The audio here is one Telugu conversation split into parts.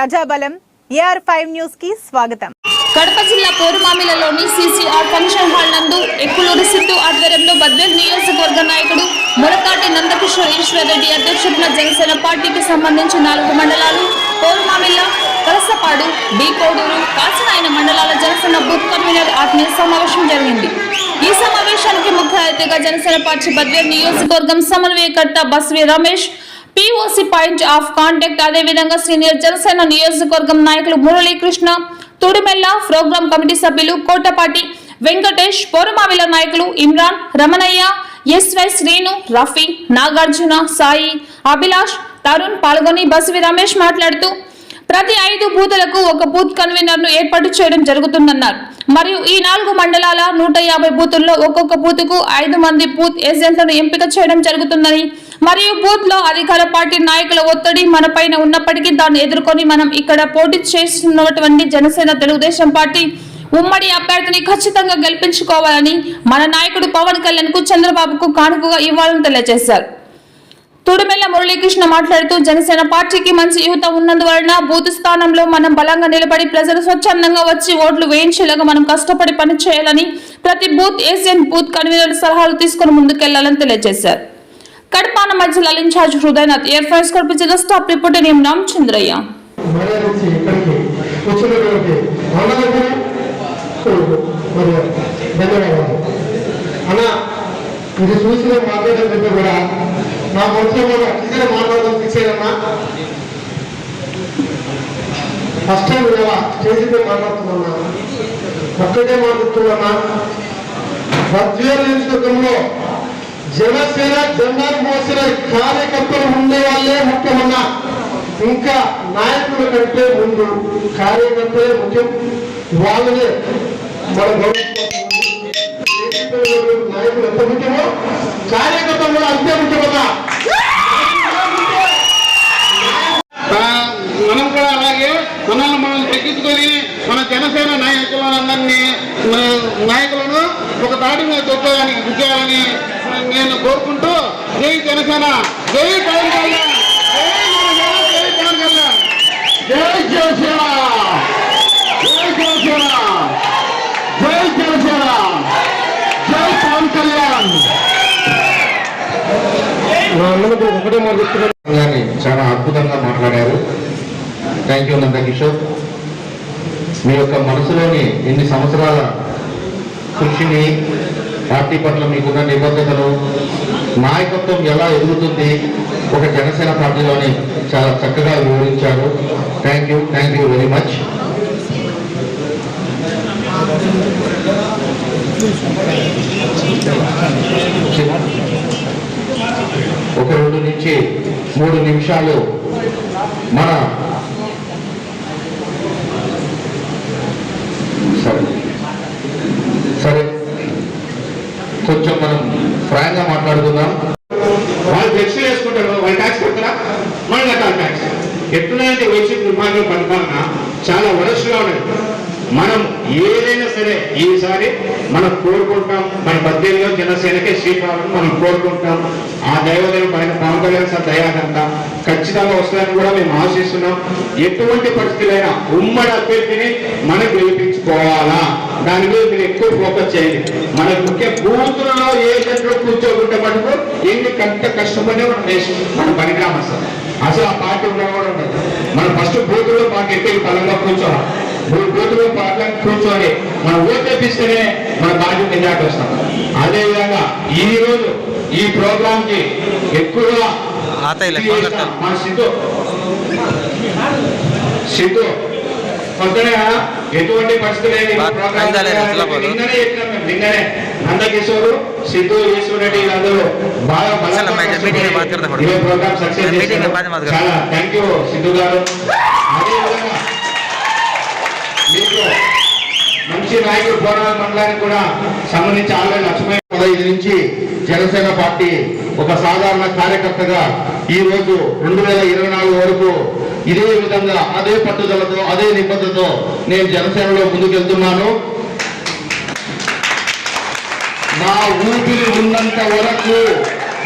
ప్రజాబలం ఏఆర్ ఫైవ్ న్యూస్కి స్వాగతం. కడప జిల్లా పోరుమామిలలోని సీసీఆర్ ఫంక్షన్ హాల్ నందు ఎక్కులూరు సిద్ధు ఆధ్వర్యంలో బద్వేల్ నియోజకవర్గ నాయకుడు మురకాటి నందకిషోర్ ఈశ్వరరెడ్డి అధ్యక్షతన జనసేన పార్టీకి సంబంధించి నాలుగు మండలాలు పోరుమామిల్ల కలసపాడు బి కోడూరు కాసినాయన మండలాల జనసేన బూత్ కన్వీనర్ ఆత్మీయ సమావేశం జరిగింది. ఈ సమావేశానికి ముఖ్య అతిథిగా జనసేన పార్టీ బద్వేల్ నియోజకవర్గం సమన్వయకర్త Basvi Ramesh POC point of contact అదేవిధంగా సీనియర్ జనసేన నియోజకవర్గం నాయకులు మురళీకృష్ణ తుడిమెల్ల ప్రోగ్రాం కమిటీ సభ్యులు కోటపాటి వెంకటేష్ పోరమావిల నాయకులు ఇమ్రాన్ రమణయ్య ఎస్వై శ్రీను రఫీ నాగార్జున సాయి అభిలాష్ తరుణ్ పాల్గొని బసివి రమేష్ మాట్లాడుతూ ప్రతి ఐదు బూతులకు ఒక బూత్ కన్వీనర్ను ఏర్పాటు చేయడం జరుగుతుందన్నారు. మరియు ఈ నాలుగు మండలాల నూట యాభై బూతుల్లో ఒక్కొక్క బూత్కు ఐదు మంది బూత్ ఏజెంట్లను ఎంపిక చేయడం జరుగుతుందని మరియు బూత్లో అధికార పార్టీ నాయకుల ఒత్తిడి మనపైన ఉన్నప్పటికీ దాన్ని ఎదుర్కొని మనం ఇక్కడ పోటీ చేస్తున్నటువంటి జనసేన తెలుగుదేశం పార్టీ ఉమ్మడి అభ్యర్థిని ఖచ్చితంగా గెలిపించుకోవాలని మన నాయకుడు పవన్ కళ్యాణ్కు చంద్రబాబుకు కానుకగా ఇవ్వాలని తెలియజేశారు. తుడుమెల్ల మురళీకృష్ణ మాట్లాడుతూ జనసేన పార్టీకి మంచి యువత ఉన్నందువలన బూత్ స్థానంలో మనం బలంగా నిలబడి ప్రజలు స్వచ్ఛందంగా వచ్చి ఓట్లు వేయించేలాగా మనం కష్టపడి పని చేయాలని ప్రతి బూత్ ఏజెంట్ బూత్ కన్వీనర్ సలహాలు తీసుకుని ముందుకెళ్ళాలని తెలియజేశారు. కడపాన మధ్యలో in-charge Hridayanath air force Kadapa జిల్లా స్టాఫ్ రిపోర్టర్ ఎం ఇది చూసిన మాట్లాడేటప్పుడు కూడా నా మనసులో కూడా ఇదే మాట్లాడదాం ఫస్ట్ టైం ఇలా స్టేజ్ మీద మాట్లాడుతున్నా ఒక్కటే మాట్లాడుతున్నా బద్వేలు నియోజకవర్గంలో జనసేన జెండాలు మోసిన కార్యకర్తలు ఉండే వాళ్ళే ముఖ్యమన్నా. ఇంకా నాయకుల కంటే ముందు కార్యకర్తలే ముఖ్యం. వాళ్ళనే మన నాయకులు ఎంత ముఖ్యమో కార్యకర్తలు కూడా అంతే ముఖ్యమన్నా. ఆ, మనం కూడా అలాగే మనల్ని మనం తగ్గించుకొని మన జనసేన నాయకులందరినీ నాయకులను ఒక దాడి మీద తొక్కేయాలని గుర్చేయాలని నేను కోరుకుంటూ జై జనసేన జై పవన్ కళ్యాణ్ జై పవన్ కళ్యాణ్. జై జనసేన జై జనసేన జై జనసేన జై పవన్ కళ్యాణ్. ఒకటే గారిని చాలా అద్భుతంగా మాట్లాడారు. Thank you Nandakishore. మీ యొక్క మనసులోని ఎన్ని సంవత్సరాల కృషిని పార్టీ పట్ల మీకున్న నిబద్ధతను నాయకత్వం ఎలా ఎదుగుతుంది ఒక జనసేన పార్టీలోని చాలా చక్కగా వివరించారు. Thank you thank you very much ఒక రెండు నుంచి మూడు నిమిషాలు మన సరే సరే కొంచెం మనం ఫ్రాంక్గా మాట్లాడుకుందాం. వాళ్ళు ఫ్లెక్సీలు వేసుకుంటారు వాళ్ళు ట్యాక్స్ కడతారా? వాళ్ళు కట్టాలి ట్యాక్స్ ఎట్లున్నాయంటే వైసీపీ నిర్మాణం పరిపాలన చాలా వరస్ట్గా ఉన్నది మనం ఏదైనా సరే ఈసారి మనం కోరుకుంటాం. మన పద్దెనిమిదిలో జనసేనకే సీట్ రావాలని మనం కోరుకుంటాం. ఆ దైవదేవ పైన పవన్ కళ్యాణ్ సార్ దయాకంట ఖచ్చితంగా వస్తుందని కూడా మేము ఆశిస్తున్నాం. ఎటువంటి పరిస్థితులైనా ఉమ్మడి అభ్యర్థిని మనం గెలిపించుకోవాలా? దాని మీద మీరు ఎక్కువ ఫోకస్ చేయండి. మన ముఖ్య బూతులలో ఏ జట్లు కూర్చోకుంటే మటుకు ఎన్ని కంట కష్టపడే మనం దేశం మన పనికిరామ సార్. అసలు ఆ పార్టీ ఉండడం కూడా ఉండదు. మనం ఫస్ట్ బూతుల్లో పార్టీ ఎక్కువ బలంగా కూర్చోవాలి. మూడు కోట్ల పాటలను కూర్చొని మన ఓటేపిస్తేనే మన బాధ్యత నిజాకి వస్తాం అదేవిధంగా ఈ రోజు ఈ ప్రోగ్రామ్కి ఎక్కువగా మన సిద్ధు. సిద్ధు పక్కనే ఎటువంటి పరిస్థితి లేదు నిన్ననే చెప్పినాం నిన్ననే. సిద్ధు ఈశ్వర్ వీళ్ళందరూ బాగా ప్రోగ్రామ్ సక్సెస్ చాలా థ్యాంక్ యూ సిద్ధు గారు. అదేవిధంగా మీకు మంచి నాయకుడు పోరాట మండలానికి కూడా సంబంధించి ఆల్రెడీ లక్ష్మయ్య పదహైదు నుంచి జనసేన పార్టీ ఒక సాధారణ కార్యకర్తగా ఈ రోజు రెండు వేల ఇరవై నాలుగు వరకు ఇదే విధంగా అదే పట్టుదలతో అదే నిబద్ధతతో నేను జనసేనలో ముందుకెళ్తున్నాను నా ఊపిరి ఉన్నంత వరకు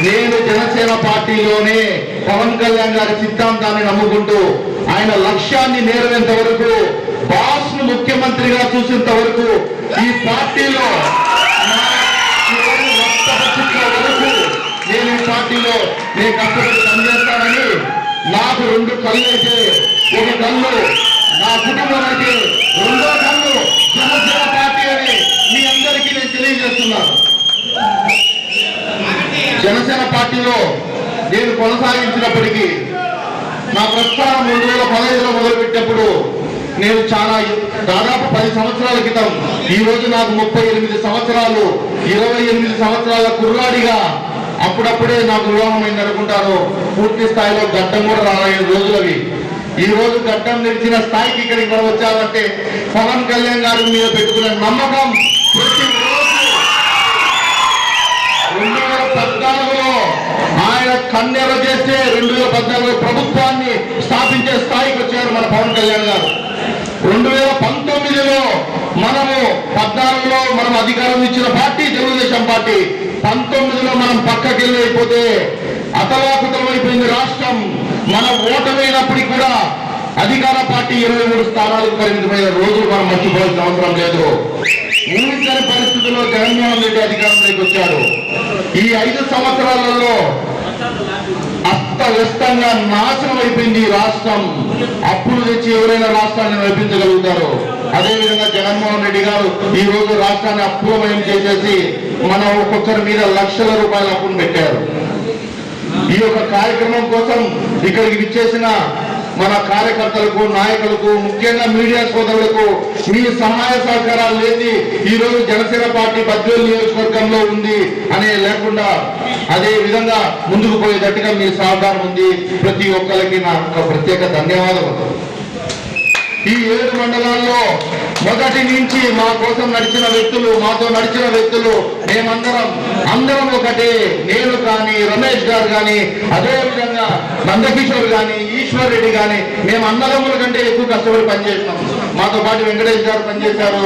నేను జనసేన పార్టీలోనే పవన్ కళ్యాణ్ గారి సిద్ధాంతాన్ని నమ్ముకుంటూ ఆయన లక్ష్యాన్ని నేరవేంత వరకు ముఖ్యమంత్రిగా చూసినంత వరకు ఈ పార్టీలో వరకు నేను ఈ పార్టీలో నేను కష్టపడి పనిచేస్తానని నాకు రెండు కళ్ళు అయితే ఒక కళ్ళు నా కుటుంబం అయితే రెండో కళ్ళు జనసేన పార్టీ అని మీ అందరికీ నేను తెలియజేస్తున్నాను. జనసేన పార్టీలో నేను కొనసాగించినప్పటికీ నా ప్రస్థానం రెండు వేల పదహైదులో మొదలుపెట్టినప్పుడు నేను చాలా దాదాపు పది సంవత్సరాల క్రితం ఈ రోజు నాకు ముప్పై ఎనిమిది సంవత్సరాలు ఇరవై ఎనిమిది సంవత్సరాల కుర్రాడిగా అప్పుడప్పుడే నాకు వివాహమైంది అయింది అనుకుంటాను. పూర్తి స్థాయిలో గడ్డం కూడా రాలైన రోజులవి. ఈ రోజు గడ్డం నిలిచిన స్థాయికి ఇక్కడికి మనం వచ్చామంటే పవన్ కళ్యాణ్ గారి మీద పెట్టుకున్న నమ్మకం ప్రతి రోజు రెండు వేల పద్నాలుగులో ఆయన కన్నెర చేస్తే రెండు వేల పద్నాలుగు ప్రభుత్వాన్ని స్థాపించే స్థాయికి వచ్చారు మన పవన్ కళ్యాణ్ గారు. రెండు వేల పంతొమ్మిదిలో మనము పద్నాలుగులో మనం అధికారం ఇచ్చిన పార్టీ తెలుగుదేశం పార్టీ. పంతొమ్మిదిలో మనం పక్కకెళ్ళైపోతే అయిపోతే అయిపోయింది రాష్ట్రం మనం ఓటమైనప్పటికీ కూడా అధికార పార్టీ ఇరవై మూడు స్థానాలకు పరిమితమైన రోజులు మనం మర్చిపోవాల్సిన అవసరం లేదు. ఊహించని పరిస్థితుల్లో జగన్మోహన్ రెడ్డి అధికారంలోకి వచ్చారు. ఈ ఐదు సంవత్సరాలలో అస్తవ్యస్తంగా నాశనం అయిపోయింది ఈ రాష్ట్రం. అప్పులు తెచ్చి ఎవరైనా రాష్ట్రాన్ని నడిపించగలుగుతారు. అదేవిధంగా జగన్మోహన్ రెడ్డి గారు ఈ రోజు రాష్ట్రాన్ని అప్పులమయం చేసేసి మన ఒక్కొక్కరి మీద లక్షల రూపాయల అప్పులు పెట్టారు. ఈ యొక్క కార్యక్రమం కోసం ఇక్కడికి విచ్చేసిన మన కార్యకర్తలకు నాయకులకు ముఖ్యంగా మీడియా సోదరులకు మీ సహాయ సహకారాలు లేని ఈ రోజు జనసేన పార్టీ బద్వేలు నియోజకవర్గంలో ఉంది అనే లేకుండా అదే విధంగా ముందుకు పోయేటట్టుగా మీ సహకారం ఉంది. ప్రతి ఒక్కరికి నా ప్రత్యేక ధన్యవాదాలు ఈ ఏడు మండలాల్లో మొదటి నుంచి మా కోసం నడిచిన వ్యక్తులు మాతో నడిచిన వ్యక్తులు మేమందరం అందరం ఒకటే. నేను కానీ రమేష్ గారు కానీ అదేవిధంగా నందకిషోర్ కానీ ఈశ్వర్ రెడ్డి కానీ మేము అన్నదమ్ముల కంటే ఎక్కువ కష్టపడి పనిచేసినాం. మాతో పాటు వెంకటేష్ గారు పనిచేశారు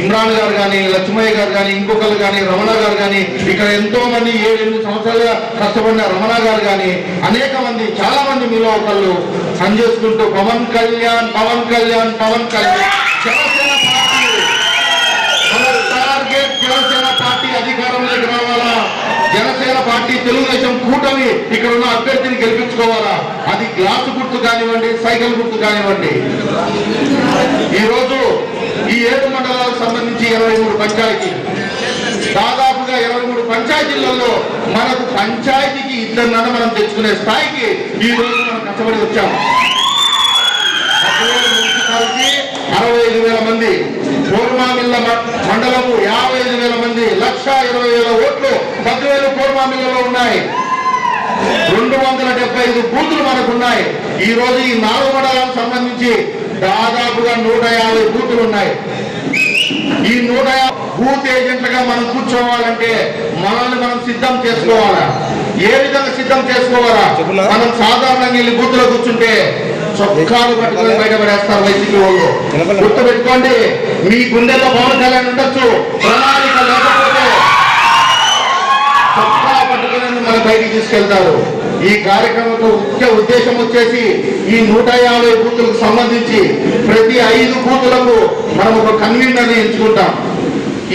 ఇమ్రాన్ గారు కానీ లక్ష్మయ్య గారు కానీ ఇంకొకరు కానీ రమణ గారు కానీ ఇక్కడ ఎంతో మంది ఏడు ఎనిమిది సంవత్సరాలుగా కష్టపడిన రమణ గారు కానీ అనేక మంది చాలా మంది మీలో ఒకళ్ళు పనిచేసుకుంటూ పవన్ కళ్యాణ్ పవన్ కళ్యాణ్ పవన్ కళ్యాణ్. తెలుగుదేశం కూటమి ఇక్కడ ఉన్న అభ్యర్థిని గెలిపించుకోవాలా? అది గ్లాసు గుర్తు కానివ్వండి సైకిల్ గుర్తు కానివ్వండి. ఈరోజు ఈ ఏడు మండలాలకు సంబంధించి ఇరవై మూడు పంచాయతీ. దాదాపుగా ఇరవై మూడు పంచాయతీలలో మనకు పంచాయతీకి ఇద్దరినన్న మనం తెచ్చుకునే స్థాయికి ఈ రోజు మనం కష్టపడి వచ్చాము అరవై ఐదు వేల మంది. కోర్మామిల్ల మండలము యాభై ఐదు వేల మంది లక్ష ఇరవై వేల ఓట్లు పదివేలు కోర్మామిల్లలో ఉన్నాయి. రెండు వందల డెబ్బై ఐదు బూతులు మనకు ఉన్నాయి ఈ రోజు ఈ నాలుగు మండలాలకు సంబంధించి దాదాపుగా నూట యాభై బూతులు ఉన్నాయి. ఈ నూట బూత్ ఏజెంట్లుగా మనం కూర్చోవాలంటే మనల్ని మనం సిద్ధం చేసుకోవాలా? ఏ విధంగా సిద్ధం చేసుకోవాలా? మనం సాధారణంగా వెళ్ళి బూత్లో కూర్చుంటే చొక్కాలు పట్టుకొని బయటపడేస్తారు వైసీపీ వాళ్ళు. గుర్తు పెట్టుకోండి మీ గుండెలో పవన్ కళ్యాణ్ ఉండొచ్చు. ప్రణాళిక లేకపోతే చొక్కా పట్టుకుని మన బయటికి తీసుకెళ్తారు. ఈ కార్యక్రమంలో ముఖ్య ఉద్దేశం వచ్చేసి ఈ నూట యాభై బూతులకు సంబంధించి ప్రతి ఐదు బూతులకు మనం ఒక కన్వీనర్ని ఎంచుకుంటాం.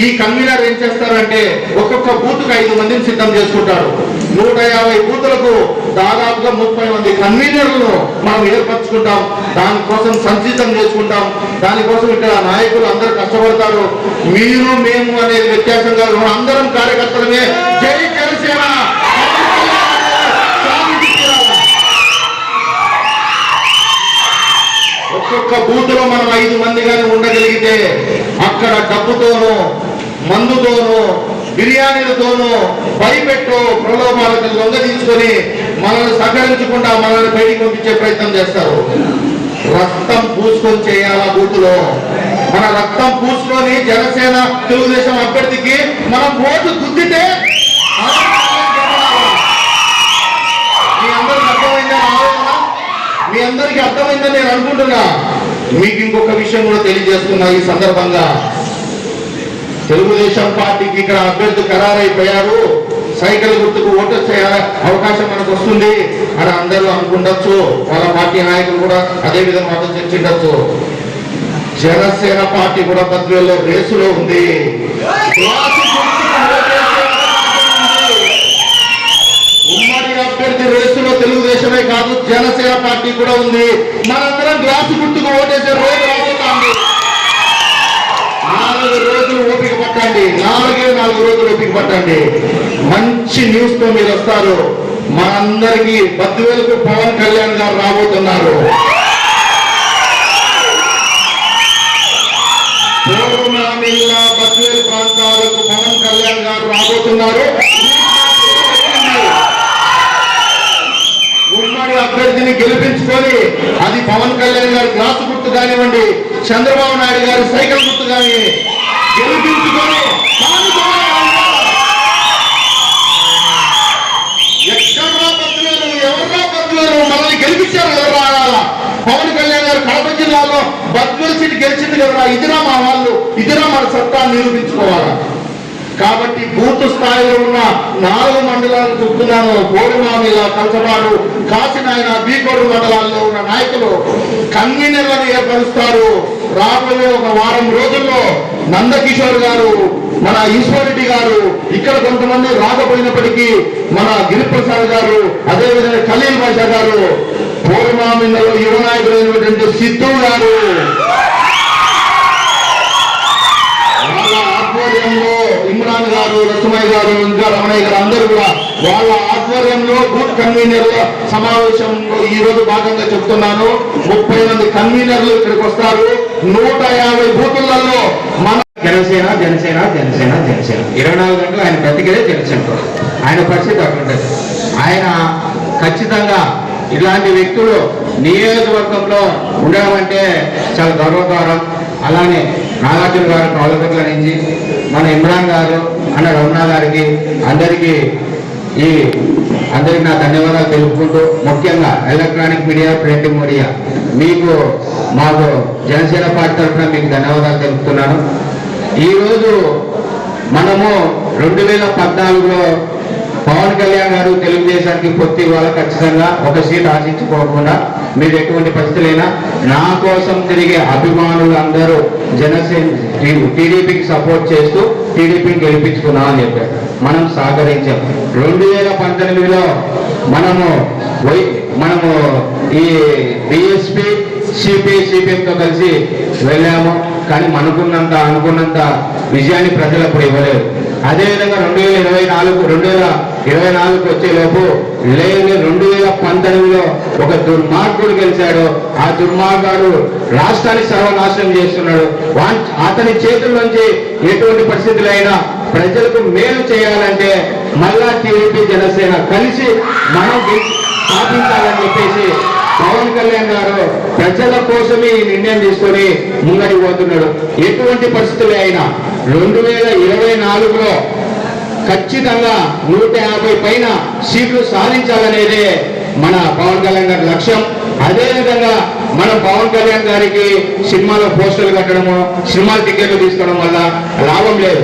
ఈ కన్వీనర్ ఏం చేస్తారంటే ఒక్కొక్క బూత్కు ఐదు మందిని సిద్ధం చేసుకుంటారు. నూట యాభై బూతులకు దాదాపుగా ముప్పై మంది కన్వీనర్లను మనం ఏర్పరచుకుంటాం. దానికోసం సంసిద్ధం చేసుకుంటాం. దానికోసం ఇక్కడ నాయకులు అందరూ కష్టపడతారు. మీరు మేము అనేది వ్యత్యాసం కాదు అందరం కార్యకర్తలమే జై జనసేన! ఒక్కొక్క బూత్లో మనం ఐదు మంది కానీ ఉండగలిగితే అక్కడ డబ్బుతోనూ మందుతోనూ బిర్యానీలతోనూ భయపెట్టు ప్రలోభాలకు లొంగ తీసుకొని మనల్ని సహకరించకుండా మనల్ని బయటికి పంపించే ప్రయత్నం చేస్తారు. రక్తం పూసుకొని చేయాలా బూతులో? మన రక్తం పూసుకొని జనసేన తెలుగుదేశం అభ్యర్థికి మనం ఓటు గుద్దితే మీ అందరికి అర్థమైందా ఆలోచన? మీ అందరికి అర్థమైందని నేను అనుకుంటున్నా. మీకు ఇంకొక విషయం కూడా తెలియజేస్తున్నా ఈ సందర్భంగా. తెలుగుదేశం పార్టీకి ఇక్కడ అభ్యర్థి ఖరారైపోయారు. సైకిల్ గుర్తుకు ఓటు చేయాల అవకాశం మనకు వస్తుంది. అని అందరూ అనుకుండొచ్చు వాళ్ళ పార్టీ నాయకులు కూడా అదే విధంగా మద్దతు చర్చిండొచ్చు జనసేన పార్టీ కూడా బద్వేల్లో రేసులో ఉంది ఉంది. ఉమ్మడి అభ్యర్థి రేసులో తెలుగుదేశమే కాదు జనసేన పార్టీ కూడా ఉంది. మనందరం గ్లాసు గుర్తుకు ఓటేసే రోజు రాబోతోంది నాలుగు రోజులు ఓపిక పట్టండి. నాలుగే నాలుగు రోజులు ఓపిక పట్టండి. మంచి న్యూస్తో మీరు వస్తారు. మనందరికీ బద్దువేలకు పవన్ కళ్యాణ్ గారు రాబోతున్నారు. పూర్వమిల్లా బద్వేలు ప్రాంతాలకు పవన్ కళ్యాణ్ గారు రాబోతున్నారు. ఉమ్మడి అభ్యర్థిని గెలిపించుకొని అది పవన్ కళ్యాణ్ గారి గ్లాసు గుర్తు కానివ్వండి. చంద్రబాబు నాయుడు గారు సైకిల్ గుర్తు కానీ గెలిపించుకొని సానుకూలంగా ఉండాలి. ఎక్కడ్రా పత్రులు ఎవర్రా పత్రులు మనల్ని గెలిపించారు కదరా పవన్ కళ్యాణ్ గారు కడప జిల్లాలో బద్వేల్ సీట్ గెలిచింది కదరా ఇదిరా మా వాళ్ళు ఇదిరా మన సత్తా నిరూపించుకోవాలా కాబట్టి బూత్ స్థాయిలో ఉన్న నాలుగు మండలాలు చెప్తున్నాను. కోడిమామిల కల్చబాడు కాసినాయన బీకోడు మండలాల్లో ఉన్న నాయకులు కన్వీనర్లను ఏర్పరుస్తారు. రాబోయే ఒక వారం రోజుల్లో నందకిషోర్ గారు మన ఈశ్వరెడ్డి గారు ఇక్కడ కొంతమంది రాకపోయినప్పటికీ మన గిరిప్రసాద్ గారు అదేవిధంగా ఖలీల్ బాషా గారు పూర్వమామిలో యువ నాయకుడైనటువంటి సిద్ధు గారు. వాళ్ళ ఆధ్వర్యంలో ఇమ్రాన్ గారు లక్ష్మయ్య గారు ఇంకా రమణయ్య గారు అందరూ కూడా వాళ్ళ ఆధ్వర్యంలో బూత్ కన్వీనర్ల సమావేశంలో ఈ రోజు భాగంగా చెప్తున్నాను. ముప్పై మంది కన్వీనర్లు ఇక్కడికి వస్తారు. నూట యాభై బూతులలో మన జనసేన జనసేన జనసేన జనసేన. ఇరవై నాలుగు గంటలు ఆయన బ్రతికేదే జనసేన ఆయన పరిస్థితి అటువంటిది ఆయన ఖచ్చితంగా ఇలాంటి వ్యక్తులు నియోజకవర్గంలో ఉండడం అంటే చాలా గౌరవకారం అలానే నాగార్జున గారు కౌలకట్ల నుంచి మన ఇమ్రాన్ గారు అన్న రమణ గారికి అందరికీ ఈ అందరికి నా ధన్యవాదాలు తెలుపుకుంటూ ముఖ్యంగా ఎలక్ట్రానిక్ మీడియా ప్రింట్ మీడియా మీకు మాకు జనసేన పార్టీ తరఫున మీకు ధన్యవాదాలు తెలుపుతున్నాను. ఈరోజు మనము రెండు వేల పద్నాలుగులో పవన్ కళ్యాణ్ గారు తెలుగుదేశానికి పొత్తి ఇవ్వాలి ఖచ్చితంగా. ఒక సీట్ ఆశించుకోకుండా మీరు ఎటువంటి పరిస్థితులైనా నా కోసం తిరిగే అభిమానులు అందరూ జనసేన టీడీపీకి సపోర్ట్ చేస్తూ టీడీపీని గెలిపించుకున్నా అని చెప్పారు. మనం సహకరించాం రెండు వేల పంతొమ్మిదిలో మనము వై- మనము ఈ బిఎస్పి సిపిఐ సిపిఎంతో కలిసి వెళ్ళాము. కానీ మనకున్నంత అనుకున్నంత విజయాన్ని ప్రజలు అప్పుడు ఇవ్వలేదు. అదేవిధంగా రెండు వేల ఇరవై నాలుగు రెండు వేల ఇరవై నాలుగుకి వచ్చేలోపు లేని రెండు వేల పంతొమ్మిదిలో ఒక దుర్మార్గుడు గెలిచాడు. ఆ దుర్మార్గాడు రాష్ట్రాన్ని సర్వనాశనం చేస్తున్నాడు. వా- అతని చేతుల్లోంచి ఎటువంటి పరిస్థితులైనా ప్రజలకు మేలు చేయాలంటే మళ్ళా టీడీపీ జనసేన కలిసి మనం స్థాపించాలని చెప్పేసి పవన్ కళ్యాణ్ గారు ప్రజల కోసమే ఈ నిర్ణయం తీసుకొని ముంగడి పోతున్నాడు. ఎటువంటి పరిస్థితులు అయినా రెండు వేల ఇరవై నాలుగులో ఖచ్చితంగా నూట యాభై పైన సీట్లు సాధించాలనేదే మన పవన్ కళ్యాణ్ గారి లక్ష్యం. అదే విధంగా పవన్ కళ్యాణ్ గారికి సినిమాలో పోస్టర్లు కట్టడము సినిమా టికెట్లు తీసుకోవడం వల్ల లాభం లేదు.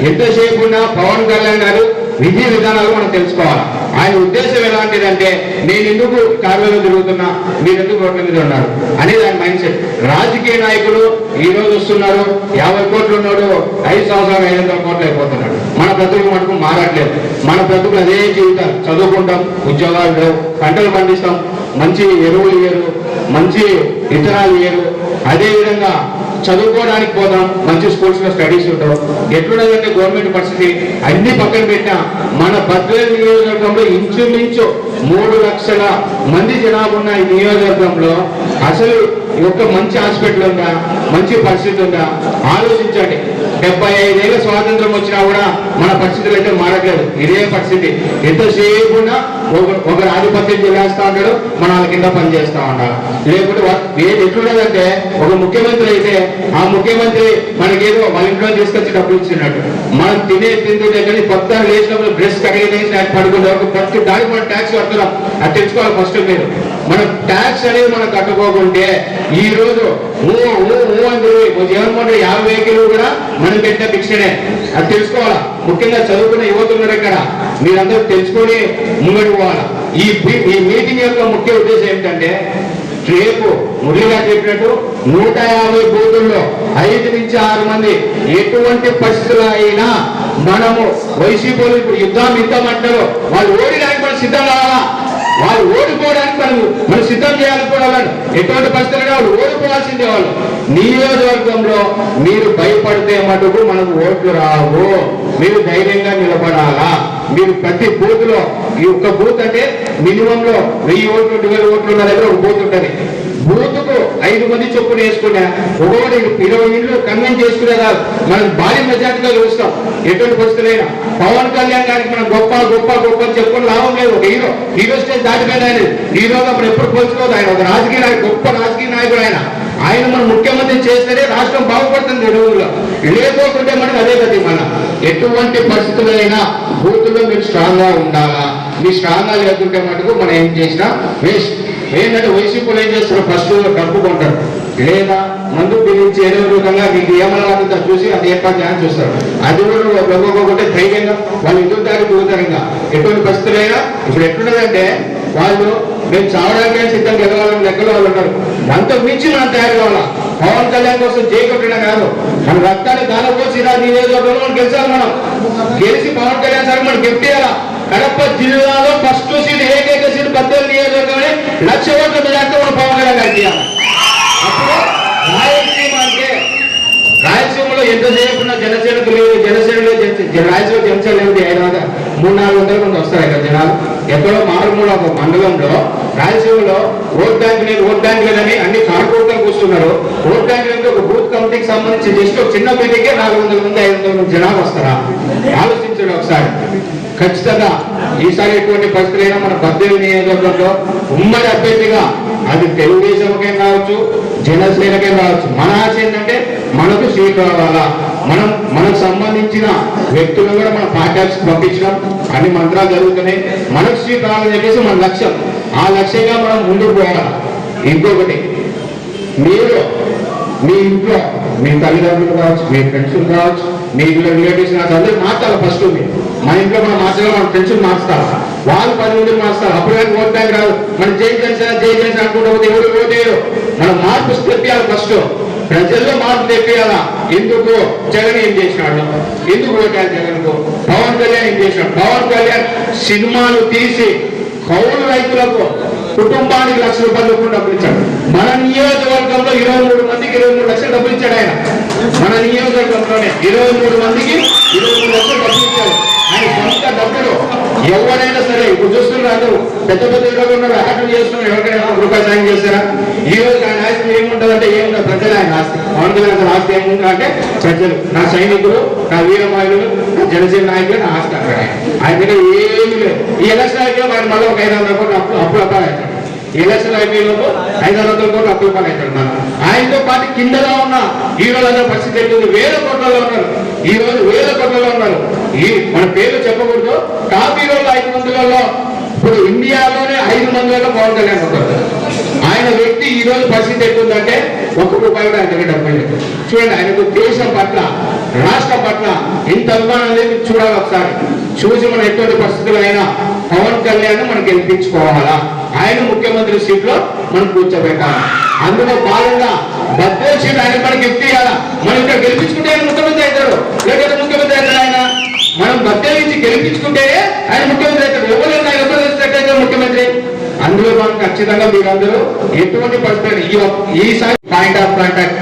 ఎంతసేపు ఉన్నా పవన్ కళ్యాణ్ గారు విధి విధానాలు మనం తెలుసుకోవాలి. ఆయన ఉద్దేశం ఎలాంటిదంటే నేను ఎందుకు కార్లలో తిరుగుతున్నా? మీరు ఎందుకు రోడ్ల మీద ఉన్నారు? అనేది ఆయన మైండ్ సెట్. రాజకీయ నాయకులు ఈ రోజు వస్తున్నారు యాభై కోట్లు ఉన్నాడు ఐదు సంవత్సరాలు ఐదు వందల కోట్లు అయిపోతున్నాడు. మన బ్రతుకులు మటుకు మారట్లేదు. మన బ్రతుకులు అదే జీవితాలు. చదువుకుంటాం ఉద్యోగాలు లేవు పంటలు పండిస్తాం మంచి ఎరువులు ఇయ్యరు మంచి విత్తనాలు ఇయ్యరు. అదేవిధంగా చదువుకోవడానికి పోదాం. మంచి స్కూల్స్లో స్టడీస్ ఉంటాం ఎట్లున్నదంటే గవర్నమెంట్ పరిస్థితి? అన్ని పక్కన పెట్టినా మన బద్వేల్ నియోజకవర్గంలో ఇంచుమించు మూడు లక్షల మంది జనాభా ఉన్న ఈ నియోజకవర్గంలో అసలు ఒక మంచి హాస్పిటల్ ఉందా? మంచి పరిస్థితి ఉందా? ఆలోచించండి. డెబ్బై ఐదేళ్ళ స్వాతంత్రం వచ్చినా కూడా మన పరిస్థితులు అయితే మారట్లేదు. ఇదే పరిస్థితి. ఎంతసేపు ఒకరు ఆధిపత్యం చెల్లేస్తా ఉంటాడు మన వాళ్ళ కింద పని చేస్తా లేకుంటే ఏది ఎట్లుండదంటే ఒక ముఖ్యమంత్రి అయితే ఆ ముఖ్యమంత్రి మనకేదో వాళ్ళ ఇంట్లో తీసుకొచ్చి డబ్బులు ఇచ్చినట్టు. మనం తినే తిండి దగ్గర కొత్త లేచినప్పుడు బ్రష్ కడిగి పడుకునే వరకు ప్రతి దానికి మనం ట్యాక్స్ కడుతున్నాం. అది తెచ్చుకోవాలి ఫస్ట్ మీరు. మనం ట్యాక్స్ అనేది మనం కట్టుకోకుంటే ఈ రోజు జగన్మోహన్ రెడ్డి యాభై వెహికల్ కూడా మనం పెట్టిన భిక్షనే. అది తెలుసుకోవాలా? ముఖ్యంగా చదువుకున్న యువతున్నారు ఇక్కడ. మీరందరూ తెలుసుకొని ముంగడి పోవాలి? ఈ ఈ మీటింగ్ యొక్క ముఖ్య ఉద్దేశం ఏంటంటే రేపు మురళిగా చెప్పినట్టు నూట యాభై బూతుల్లో ఐదు నుంచి ఆరు మంది ఎటువంటి పరిస్థితులు అయినా మనము వైసీపీలు ఇప్పుడు యుద్ధం యుద్ధం అంటారు. వాళ్ళు ఓడిడానికి మనం సిద్ధం కావాలా? వాళ్ళు ఓడిపోవడానికి మనం మనం సిద్ధం చేయాలనుకోవాలని ఎటువంటి పరిస్థితులు వాళ్ళు ఓడిపోవాల్సిందే వాళ్ళు. నియోజకవర్గంలో మీరు భయపడితే మటుకు మనకు ఓట్లు రావు. మీరు ధైర్యంగా నిలబడాలా? మీరు ప్రతి బూత్లో ఈ ఒక్క బూత్ అంటే మినిమం లో వెయ్యి ఓట్లు రెండు వేల ఓట్లు ఉన్న దగ్గర ఒక బూత్ ఉంటుంది. బూత్కు ఐదు మంది చొప్పున వేసుకున్నా ఒకటి ఇరవై ఇళ్ళు కన్వీన్ చేసుకునే కాదు. మనం భారీ మెజార్టీగా చూస్తాం ఎటువంటి పరిస్థితులైనా పవన్ కళ్యాణ్ గారికి మనం గొప్ప గొప్ప గొప్ప అని చెప్పుకుని లాభం లేదు. ఒక హీరో హీరో స్టేజ్ దాటిపోయిన ఆయన హీరోగా మనం ఎప్పుడు పోల్చుకోదు. ఆయన ఒక రాజకీయ నాయకుడు గొప్ప రాజకీయ నాయకుడు ఆయన. ఆయన మనం ముఖ్యమంత్రి చేస్తేనే రాష్ట్రం బాగుపడుతుంది. ఈ రోజుల్లో. లేకపోతుంటే మనకు అదే గతి మన ఎటువంటి పరిస్థితులైనా బూతుల్లో మీరు స్ట్రాంగ్గా ఉండాలా? మీ స్ట్రాంగ్గా లేకుంటే మటుకు మనం ఏం చేసినా వేస్ట్ ఏంటంటే వైసీపీలు ఏం చేస్తారు? ఫస్ట్ డబ్బు కొంటారు. లేదా మందు పిలిచి ఏదో రూపంగా మీకు ఏమన్నా చూసి అది ఏర్పాటు చేయాలని చూస్తారు. అది కూడా ఒక్కొక్కటి ధైర్యంగా వాళ్ళు ఎదుగుతారు దూరంగా ఎటువంటి పరిస్థితులైనా ఇప్పుడు ఎట్లున్నదంటే వాళ్ళు మేము చావడానికి సిద్ధం ఎదగాలని లెక్కలో వాళ్ళు ఉన్నారు అంత మించి మనం తయారు కావాలా? పవన్ కళ్యాణ్ కోసం చేయకొట్టినా కాదు. మన రక్తాన్ని దానపోసి ఇలా నియోజకవర్గంలో మనం గెలిచాలి మనం. గెలిచి పవన్ కళ్యాణ్ సార్ మనం గెలిపియాలా కడప జిల్లాలో ఫస్ట్ సీట్ ఏకైక సీట్ పద్దెనిమిది నియోజకవర్గమే లక్ష ఓట్ల మెజార్టీ మనం పవన్ కళ్యాణ్ గారికి ఇవ్వాలి. అప్పుడు రాయలసీమ అంటే రాయలసీమలో ఎంత చేయకుండా జనసేనకు లేదు జనసేనలో రాయలసీమ జనసేన లేదు ఐదు మూడు నాలుగు వందల మంది వస్తారు ఇక్కడ జనాలు. ఎక్కడో మారుమూల ఒక మండలంలో రాయలసీమలో ఓట్ బ్యాంక్ లేదు ఓట్ బ్యాంక్ లేదని అన్ని కార్పొరేట్లు కూర్చున్నారు. ఓట్ బ్యాంక్ లేదు ఒక బూత్ కమిటీకి సంబంధించి జస్ట్ ఒక చిన్న మీటింగ్కే నాలుగు వందల మంది ఐదు వందల మంది జనాలు వస్తారా? ఆలోచించండి ఒకసారి. ఖచ్చితంగా ఈసారి ఎటువంటి పరిస్థితులైనా మన పద్దెనిమిది నియోజకవర్గంలో ఉమ్మడి అభ్యర్థిగా అది తెలుగుదేశంకే కావచ్చు జనసేనకే కావచ్చు మన ఆశ ఏంటంటే మనకు సీట్ రావాలా? మనం మనకు సంబంధించిన వ్యక్తులను కూడా మన పార్టీ పంపించడం అన్ని మంత్రాలు జరుగుతున్నాయి. మనకు సీట్ రావాలని చెప్పేసి మన లక్ష్యం. ఆ లక్ష్యంగా మనం ముందుకు పోవాలి ఇంకొకటి మీరు మీ ఇంట్లో మీ తల్లిదండ్రులు కావచ్చు మీ ఫ్రెండ్స్ కావచ్చు మీ ఇంట్లో రిలేటివ్స్ కావచ్చు అందరూ మార్చాలి ఫస్ట్ మీరు మన ఇంట్లో మనం మార్చగా మన ఫ్రెండ్స్ మార్చుతారు? వాళ్ళు పది మంది మార్చుతారు? అప్పుడు కానీ ఓట్ బ్యాంక్ రాదు మనం జై జన్సా జై జన్సా అనుకుంటే ఎవరు ఓటేయరు మనం మార్పు తెప్పియాలి ఫస్ట్ ప్రజల్లో మార్పు తెప్పియాలా? ఎందుకు? జగన్ ఏం చేసినాడు? ఎందుకు ఓటాలి జగన్కు పవన్ కళ్యాణ్ ఏం చేసినాడు? పవన్ కళ్యాణ్ సినిమాలు తీసి కౌలు రైతులకు కుటుంబానికి లక్ష రూపాయలు చొప్పున డబ్బులు ఇచ్చాడు మన నియోజకవర్గంలో ఇరవై మూడు మందికి ఇరవై మూడు లక్షలు డబ్బులు ఇచ్చాడు ఆయన. మన నియోజకవర్గంలోనే ఇరవై మూడు మందికి ఇరవై మూడు లక్షలు డబ్బులు ఇచ్చాడు ఆయన సొంత డబ్బులు ఎవరైనా సరే ఇప్పుడు చూస్తున్నారు పెద్ద పెద్ద ఇరవై ఉన్నారు హ్యాపీ చేస్తున్నారు ఎవరికైనా రూపాయి సాయం చేస్తారా? ఈ రోజు ఆయన ఆస్తి ఏముంటుందంటే ఏముంటుంది? ప్రజలు ఆయన ఆస్తి. పవన్ కళ్యాణ్ ఆస్తి ఏముంటుంది అంటే ప్రజలు. నా సైనికులు నా వీరమాయులు నా జనసేన నాయకులు నా ఆస్తి అక్కడ ఆయన దగ్గర ఏమి లేదు. ఈ ఎలక్షన్ అయితే ఆయన మళ్ళీ ఒక ఐదు వందల రూపాయలు అప్పు అప్పులు అప్పాలి ఎలక్షన్ అయిపోయేలోపు ఐదు వందల కోట్లు అప్పుల పని అవుతాడు మనం. ఆయనతో పాటు కిందగా ఉన్న హీరోలందరూ పరిస్థితి ఎట్టుంది వేల కోట్లలో ఉన్నారు. ఈ రోజు వేల కోట్లలో ఉన్నారు. ఈ మన పేర్లు చెప్పకూడదు. టాప్ హీరోలు ఐదు మందిలలో ఇప్పుడు ఇండియాలోనే ఐదు మందిలో బాగుంటుంది అనుకుంటారు ఆయన వ్యక్తి ఈ రోజు పరిస్థితి ఎట్లుందంటే ఒక్క రూపాయి కూడా ఆయన దగ్గర డబ్బులు లేదు. చూడండి ఆయనకు దేశం పట్ల రాష్ట్ర పట్ల ఇంత అభిమానం లేదు చూడాలి ఒకసారి. చూసి మనం ఎటువంటి పరిస్థితులు అయినా పవన్ కళ్యాణ్ మనం గెలిపించుకోవాలా? ఆయన ముఖ్యమంత్రి సీట్లో మనం కూర్చోబెట్టాలి? అందులో భాగంగా బద్దే సీట్ ఆయన మనకి ఇప్పియాలా మనం ఇక్కడ గెలిపించుకుంటే ఆయన ముఖ్యమంత్రి అవుతాడు. లేకపోతే ముఖ్యమంత్రి అవుతాడు ఆయన? మనం బద్దే నుంచి గెలిపించుకుంటే ఆయన ముఖ్యమంత్రి అవుతాడు. ఎవరైనా ఆయన ఎవరు అయితే ముఖ్యమంత్రి? అందులో మనం ఖచ్చితంగా మీరందరూ ఎటువంటి పరిస్థితులు ఈ ఈసారి point of contact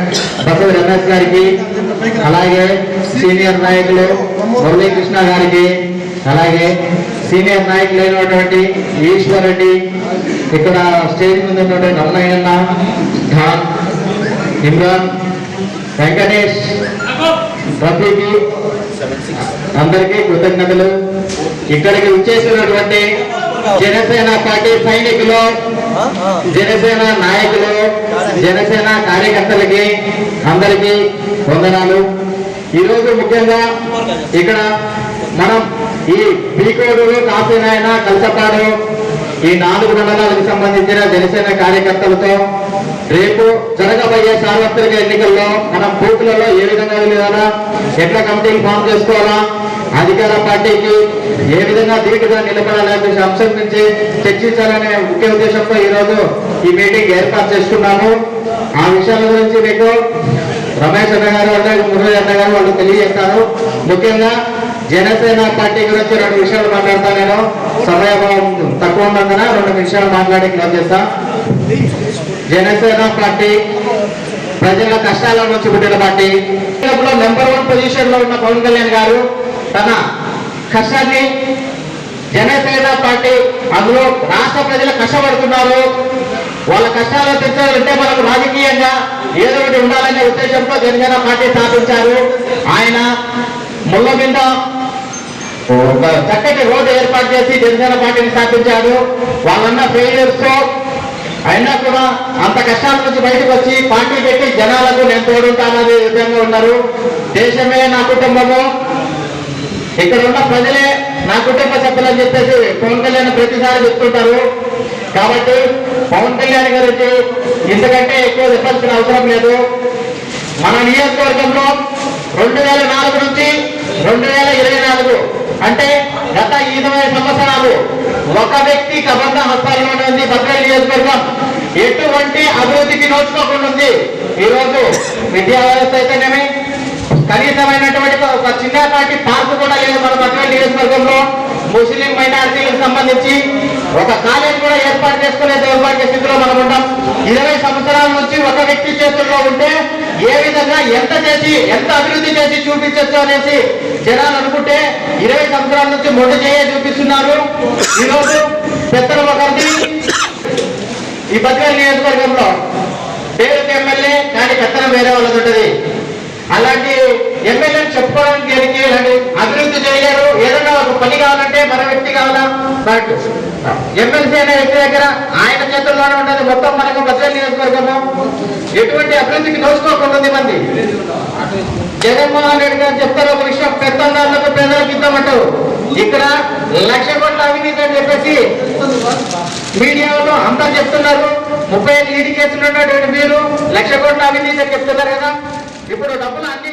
Basava Ramesh గారికి అలాగే సీనియర్ నాయకులు మురళీకృష్ణ గారికి అలాగే సీనియర్ నాయకులు అయినటువంటి ఈశ్వర్ రెడ్డి ఇక్కడ స్టేజ్ మీద ఉన్నటువంటి అన్నయ్యన్న ఖాన్ ఇమ్రాన్ వెంకటేష్ రఫీకి అందరికీ కృతజ్ఞతలు. ఇక్కడికి వచ్చేసినటువంటి జనసేన పార్టీ సైనికులు జనసేన నాయకులు జనసేన కార్యకర్తలకి అందరికీ వందనాలు. ఈరోజు ముఖ్యంగా ఇక్కడ మనం ఈ బీకోడూరు కాశీనాయన కలసపాడు ఈ నాలుగు మండలాలకు సంబంధించిన జనసేన కార్యకర్తలతో రేపు జరగబోయే సార్వత్రిక ఎన్నికల్లో మనం బూత్లలో ఏ విధంగా వెళ్ళాలా ఎట్లా కమిటీలు ఫామ్ చేసుకోవాలా? అధికార పార్టీకి ఏ విధంగా దీటుగా నిలబడాలనే అంశం నుంచి చర్చించాలనే ముఖ్య ఉద్దేశంతో ఈరోజు ఈ మీటింగ్ ఏర్పాటు చేసుకున్నాము. ఆ విషయాల గురించి మీకు రమేష్ అన్న గారు అలాగే మురళి అన్న గారు వాళ్ళు తెలియజేస్తారు. ముఖ్యంగా జనసేన పార్టీ గురించి రెండు విషయాలు మాట్లాడతాను నేను. సమయభావం తక్కువ ఉన్నందున రెండు విషయాలు మాట్లాడి క్లోజ్ చేస్తా. జనసేన పార్టీ ప్రజల కష్టాల నుంచి పుట్టిన పార్టీ. నెంబర్ వన్ పొజిషన్లో ఉన్న పవన్ కళ్యాణ్ గారు తన కష్టాన్ని జనసేన పార్టీ అందులో రాష్ట్ర ప్రజలు కష్టపడుతున్నారు. వాళ్ళ కష్టాలు తెచ్చాలంటే మనకు రాజకీయంగా ఏదో ఒకటి ఉండాలనే ఉద్దేశంతో జనసేన పార్టీ స్థాపించారు. ఆయన ముళ్ళ మీద ఒక చక్కటి రోడ్డు ఏర్పాటు చేసి జనసేన పార్టీని స్థాపించారు. వాళ్ళన్న ఫెయిలియర్స్తో అయినా కూడా అంత కష్టాల నుంచి బయటకు వచ్చి పార్టీ పెట్టి జనాలకు నేను తోడుంటాననే విధంగా ఉన్నారు? దేశమే నా కుటుంబము. ఇక్కడ ఉన్న ప్రజలే నా కుటుంబ సభ్యులని చెప్పేసి పవన్ కళ్యాణ్ ప్రతిసారి చెప్తుంటారు. కాబట్టి పవన్ కళ్యాణ్ గారికి ఇంతకంటే ఎక్కువ చెప్పాల్సిన అవసరం లేదు. మన నియోజకవర్గంలో రెండు వేల నాలుగు నుంచి రెండు వేల ఇరవై నాలుగు అంటే గత ఇరవై సంవత్సరాలు ఒక వ్యక్తి కబంధ హస్తాల్లోనే ఉంది భద్రాద్రి నియోజకవర్గం. ఎటువంటి అభివృద్ధికి నోచుకోకుండా ఉంది. ఈరోజు విద్యా వ్యవస్థ అయితేనేమి? కనీసమైనటువంటి ఒక చిన్నపాటి పార్క్ కూడా లేదు మన భద్రాద్రి నియోజకవర్గంలో. ముస్లిం మైనారిటీలకు సంబంధించి ఒక కాలేజ్ కూడా ఏర్పాటు చేసుకునే దౌర్భాగ్య స్థితిలో మనం ఉంటాం. ఇరవై సంవత్సరాల నుంచి ఒక వ్యక్తి చేతుల్లో ఉంటే ఏ విధంగా ఎంత చేసి ఎంత అభివృద్ధి చేసి చూపించచ్చు అనేసి జనాలు అనుకుంటే ఇరవై సంవత్సరాల నుంచి మొదటి చేయ చూపిస్తున్నారు. ఈరోజు పెద్దల ఒకరిది ఈ భద్రాద్రి నియోజకవర్గంలో. పేరుకి ఎమ్మెల్యే కానీ కత్తనం వేరే వాళ్ళది ఉంటుంది. అలాంటి ఎమ్మెల్యేని చెప్పుకోవడానికి దేనికి అభివృద్ధి చేయలేరు ఏదైనా ఒక పని కావాలంటే మన వ్యక్తి కావాలా? బట్ ఎమ్మెల్సీ అనే వ్యక్తి దగ్గర ఆయన చేతుల్లోనే ఉంటుంది. మొత్తం మనకు ప్రజల నియోజకవర్గము. ఎటువంటి అభివృద్ధికి నోచుకోకుండా మంది. జగన్మోహన్ రెడ్డి గారు చెప్తారు ఒక విషయం పెద్దలకు పేదలకు ఇద్దామంటారు. ఇక్కడ లక్ష కోట్ల అవినీతి అని చెప్పేసి మీడియాలో అంతా చెప్తున్నారు. ముప్పై ఐదు ఈడీ కేసులు ఉన్నటువంటి మీరు లక్ష కోట్ల అవినీతి అని చెప్తున్నారు కదా. ఇప్పుడు డబ్బులు అన్ని